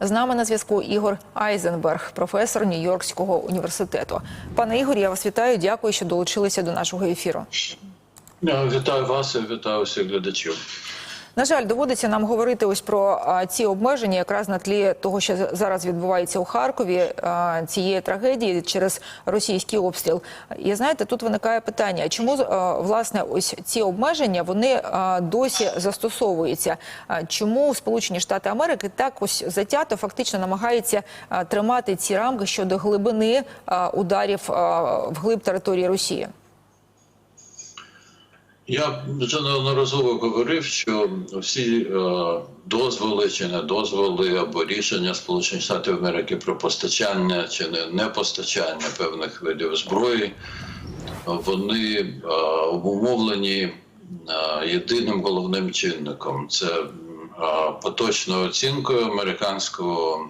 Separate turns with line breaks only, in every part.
З нами на зв'язку Ігор Айзенберг, професор Нью-Йоркського університету. Пане Ігор, я вас вітаю. Дякую, що долучилися до нашого ефіру.
Вітаю вас і вітаю всіх глядачів.
На жаль, доводиться нам говорити ось про ці обмеження, якраз на тлі того, що зараз відбувається у Харкові, цієї трагедії через російський обстріл. І знаєте, тут виникає питання: чому власне ось ці обмеження вони досі застосовуються? Чому Сполучені Штати Америки так ось затято фактично намагаються тримати ці рамки щодо глибини ударів а, вглиб території Росії?
Я вже неодноразово говорив, що всі е, дозволи чи не дозволи або рішення Сполучених Штатів Америки про постачання чи не, постачання певних видів зброї, вони е, обумовлені е, єдиним головним чинником це поточною оцінкою американського.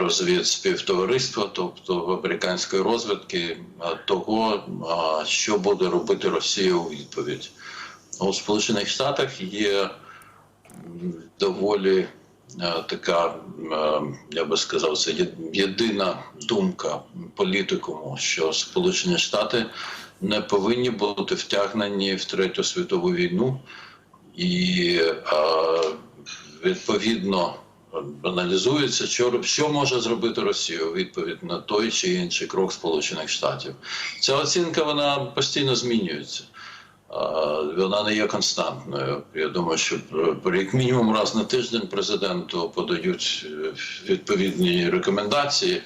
Е, розвідспівтовариства, тобто американської розвідки, того, що буде робити Росія у відповідь. У Сполучених Штатах є доволі така, я би сказав, це єдина думка політикуму, що Сполучені Штати не повинні бути втягнені в третю світову війну, і відповідно аналізується, що, що може зробити Росія у відповідь на той чи інший крок Сполучених Штатів. Ця оцінка вона постійно змінюється. Вона не є константною. Я думаю, що як мінімум раз на тиждень президенту подають е, відповідні рекомендації,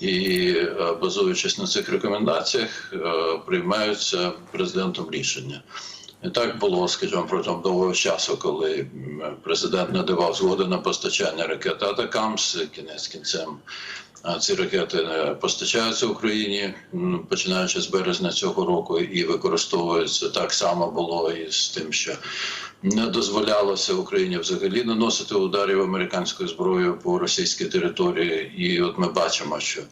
і е, базуючись на цих рекомендаціях, е, приймаються президентом рішення. І так було, скажімо, протягом довгого часу, коли президент не давав згоди на постачання ракет Атакамс, кінець кінцем. Ці ракети не постачаються Україні, починаючи з березня цього року, і використовуються так само було і з тим, що не дозволялося Україні взагалі наносити ударів американською зброєю по російській території. І от ми бачимо, що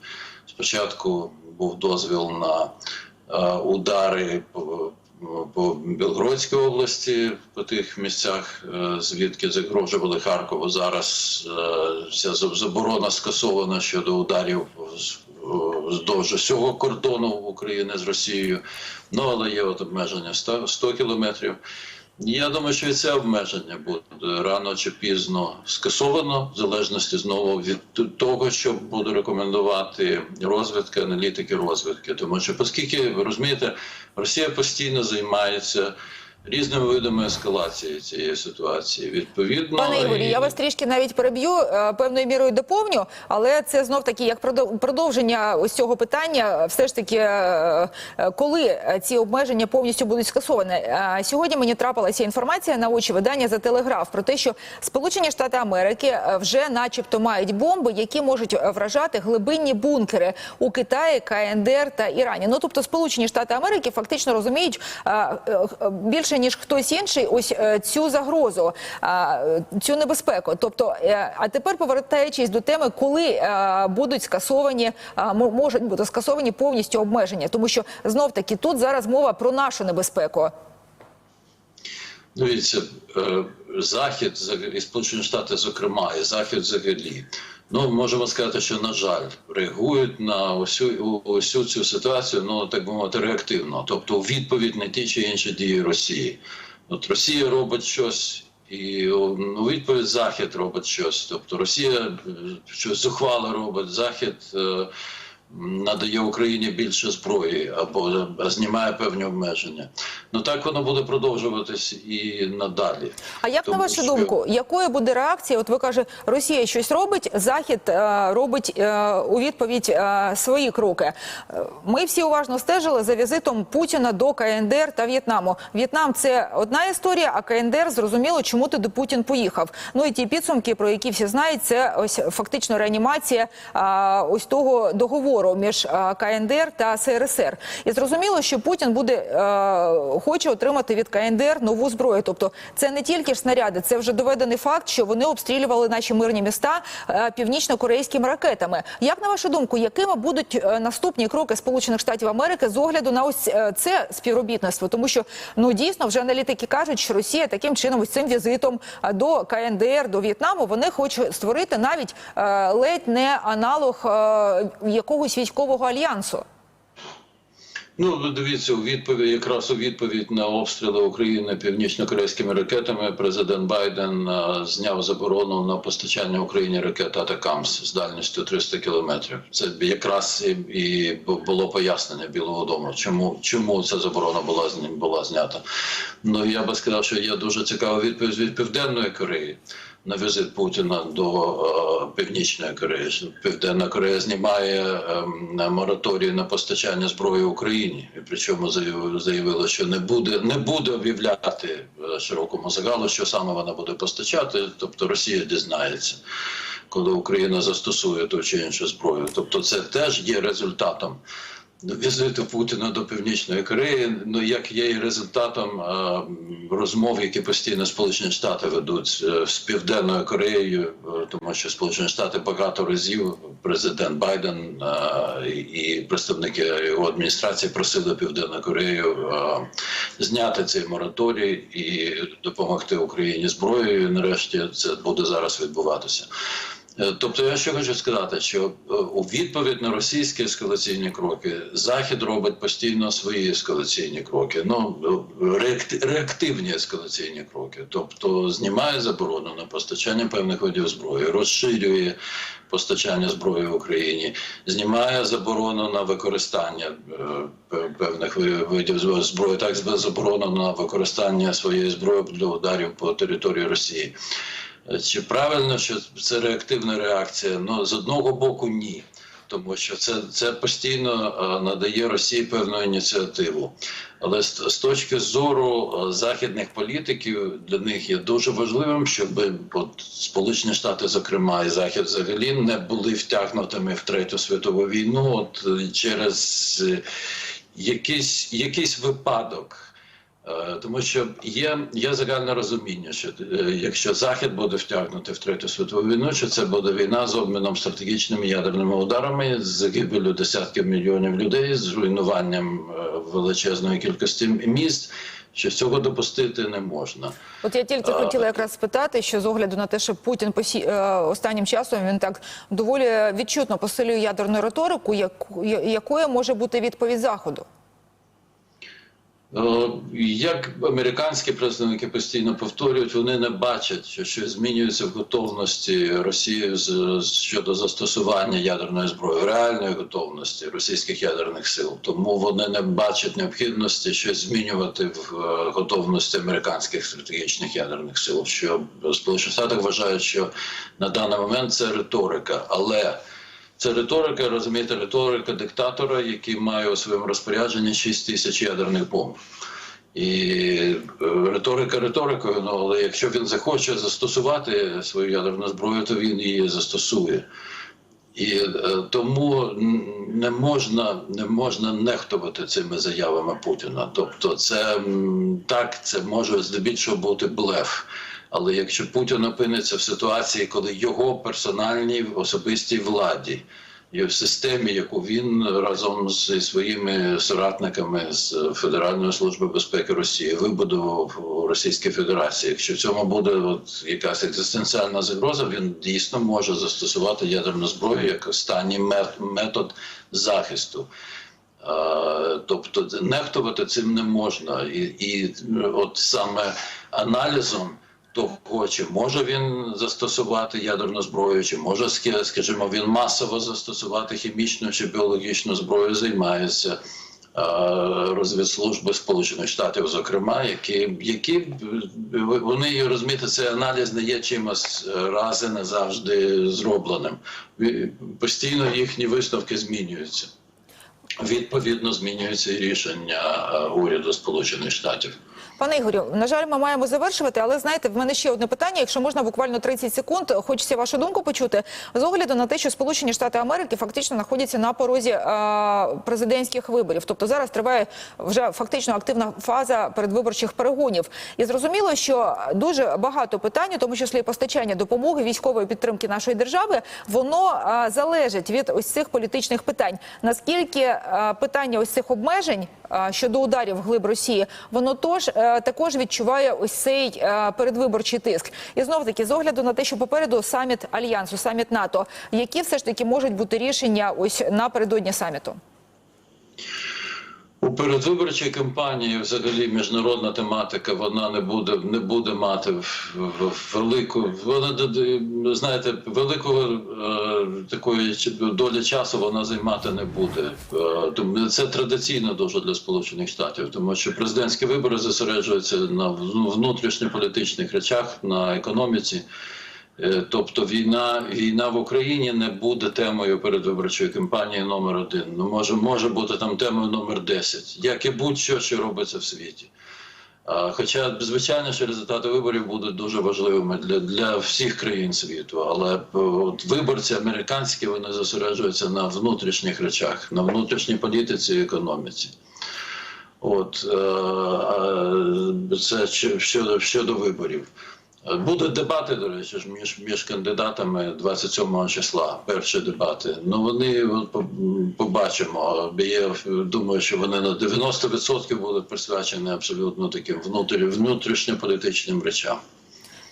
спочатку був дозвіл на е, удари по, Білгородській області, по тих місцях, е, звідки загрожували Харкову. Зараз е, ця заборона скасована щодо ударів вздовж усього кордону України з Росією. Ну але є от обмеження 100, 100 кілометрів. Я думаю, що і це обмеження буде рано чи пізно скасовано, в залежності знову від того, що буду рекомендувати розвідки, аналітики розвідки. Тому що, оскільки ви розумієте, Росія постійно займається різними видами ескалації цієї ситуації. Відповідно,
Пане Ігорі,
і-
я вас трішки навіть переб'ю е, певною мірою доповню, але це знов таки як продов- продовження ось цього питання. Все ж таки, е, е, коли ці обмеження повністю будуть скасовані. Сьогодні мені трапилася інформація на очі видання за телеграф про те, що Сполучені Штати Америки вже, начебто, мають бомби, які можуть вражати глибинні бункери у Китаї, КНДР та Ірані. Ну тобто, Сполучені Штати Америки фактично розуміють е, більше ніж хтось інший, ось е, цю загрозу, цю небезпеку. Тобто, е, а тепер повертаючись до теми, коли е, будуть скасовані, можуть бути скасовані повністю обмеження, тому що знов таки тут зараз мова про нашу небезпеку.
Дивіться, Захід і Сполучені Штати, зокрема, і Захід взагалі. Ну, можемо сказати, що, на жаль, реагують на усю, усю цю ситуацію, ну, так би мовити, реактивно. Тобто, у відповідь на ті чи інші дії Росії. От Росія робить щось, і у у відповідь Захід робить щось. Тобто Росія е, щось зухвало робить, Захід е, надає Україні більше зброї або знімає певні обмеження. Ну так воно буде продовжуватись і надалі.
А як
Тому
на вашу
що-
думку, якою буде реакція? От ви каже, Росія щось робить, Захід е, робить е, у відповідь е, свої кроки. Е, Ми всі уважно стежили за візитом Путіна до КНДР та В'єтнаму. В'єтнам це одна історія, а КНДР зрозуміло, чому туди Путін поїхав. Ну і ті підсумки, про які всі знають, це ось фактично реанімація е, ось того договору. Збору між е, КНДР та СРСР. І зрозуміло, що Путін буде е, хоче отримати від КНДР нову зброю. Тобто, це не тільки ж снаряди, це вже доведений факт, що вони обстрілювали наші мирні міста е, північно-корейськими ракетами. Як на вашу думку, якими будуть е, наступні кроки Сполучених Штатів Америки з огляду на ось е, це співробітництво? Тому що ну дійсно вже аналітики кажуть, що Росія таким чином ось цим візитом до КНДР, до В'єтнаму, вони хочуть створити навіть ледь не аналог е, якогось військового альянсу.
Ну, дивіться, у відповідь якраз у відповідь на обстріли України північно-корейськими ракетами президент Байден а, зняв заборону на постачання Україні ракет Атакамс з дальністю 300 кілометрів. Це якраз і, і було пояснення Білого Дому, чому чому ця заборона була була знята. Ну я би сказав, що є дуже цікава відповідь від Південної Кореї. На візит Путіна до е, Північної Кореї. Південна Корея знімає е, мораторій на постачання зброї Україні, і причому заявила, що не буде не буде об'являти е, широкому загалу, що саме вона буде постачати. Тобто Росія дізнається, коли Україна застосує ту чи іншу зброю. Тобто, це теж є результатом візиту Путіна до Північної Кореї, ну як є і результатом е, розмов, які постійно Сполучені Штати ведуть е, з Південною Кореєю, е, тому що Сполучені Штати багато разів президент Байден е, і представники його адміністрації просили Південну Корею е, зняти цей мораторій і допомогти Україні зброєю. І нарешті це буде зараз відбуватися. Е, Тобто я що хочу сказати, що е, у відповідь на російські ескалаційні кроки Захід робить постійно свої ескалаційні кроки, ну е, реактивні ескалаційні кроки, тобто знімає заборону на постачання певних видів зброї, розширює постачання зброї в Україні, знімає заборону на використання певних видів зброї, так заборону на використання своєї зброї для ударів по території Росії. Чи правильно, що це реактивна реакція? Ну з одного боку, ні. Тому що це, це постійно е, надає Росії певну ініціативу. Але з, з точки зору е, західних політиків для них є дуже важливим, щоб от, Сполучені Штати, зокрема, і Захід взагалі не були втягнутими в третю світову війну, от е, через е, якийсь, якийсь випадок. Е, Тому що є, є загальне розуміння, що е, якщо Захід буде втягнути в третю світову війну, що це буде війна з обміном стратегічними ядерними ударами, з загибелю десятків мільйонів людей, з руйнуванням е, величезної кількості міст, що цього допустити не можна.
От я тільки хотіла якраз спитати, що з огляду на те, що Путін посі... останнім часом він так доволі відчутно посилює ядерну риторику, яку... якою може бути відповідь Заходу?
Е, Як американські представники постійно повторюють, вони не бачать, що щось змінюється в готовності Росії щодо застосування ядерної зброї, реальної готовності російських ядерних сил. Тому вони не бачать необхідності щось змінювати в е, готовності американських стратегічних ядерних сил. Що Сполучені Штати вважають, що на даний момент це риторика, але це риторика, розумієте, риторика диктатора, який має у своєму розпорядженні 6 тисяч ядерних бомб. І е, риторика риторикою, ну, але якщо він захоче застосувати свою ядерну зброю, то він її застосує. І е, тому не можна, не можна нехтувати цими заявами Путіна. Тобто, це так, це може здебільшого бути блеф. Але якщо Путін опиниться в ситуації, коли його персональній особистій владі і в системі, яку він разом зі своїми соратниками з Федеральної служби безпеки Росії вибудував у Російській Федерації, якщо в цьому буде от якась екзистенціальна загроза, він дійсно може застосувати ядерну зброю як останній метод захисту. Тобто нехтувати цим не можна, і, і от саме аналізом того, чи може він застосувати ядерну зброю, чи може скажімо, він масово застосувати хімічну чи біологічну зброю, займається розвідслужби Сполучених Штатів, зокрема, які, які вони розумієте, цей аналіз не є чимось е, раз і не завжди зробленим. Постійно їхні висновки змінюються. Відповідно, змінюються і рішення е, уряду Сполучених Штатів.
Пане Ігорю, на жаль, ми маємо завершувати, але знаєте, в мене ще одне питання. Якщо можна, буквально 30 секунд, хочеться вашу думку почути з огляду на те, що Сполучені Штати Америки фактично знаходяться на порозі а, президентських виборів. Тобто зараз триває вже фактично активна фаза передвиборчих перегонів. І зрозуміло, що дуже багато питань, тому числі і постачання допомоги військової підтримки нашої держави, воно а, залежить від ось цих політичних питань. Наскільки а, питання ось цих обмежень щодо ударів глиб Росії, воно тож е, також відчуває ось цей е, передвиборчий тиск. І знов таки з огляду на те, що попереду саміт альянсу, саміт НАТО, які все ж таки можуть бути рішення ось напередодні саміту.
У передвиборчій кампанії взагалі міжнародна тематика вона не буде не буде мати велику вона знаєте великого е, такої долі часу вона займати не буде. Е, це традиційно дуже для сполучених штатів, тому що президентські вибори зосереджуються на внутрішньополітичних речах, на економіці. Е, Тобто війна, війна в Україні не буде темою передвиборчої кампанії номер один. Ну може, може бути там темою номер 10, як і будь-що, що робиться в світі. А, Хоча, звичайно, що результати виборів будуть дуже важливими для, для всіх країн світу, але е, от виборці американські вони зосереджуються на внутрішніх речах, на внутрішній політиці і економіці. От е, це щодо, щодо виборів. Будуть дебати, до речі, ж між, між кандидатами 27 числа. Перші дебати. Ну вони по- побачимо. Я думаю, що вони на 90% будуть присвячені абсолютно таким внутрі, внутрішньополітичним речам.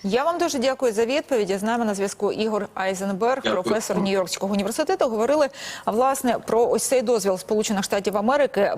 Я вам дуже дякую за відповіді. З нами на зв'язку Ігор Айзенберг,
Дякую.
професор Нью-Йоркського університету. Говорили власне про ось цей дозвіл Сполучених Штатів Америки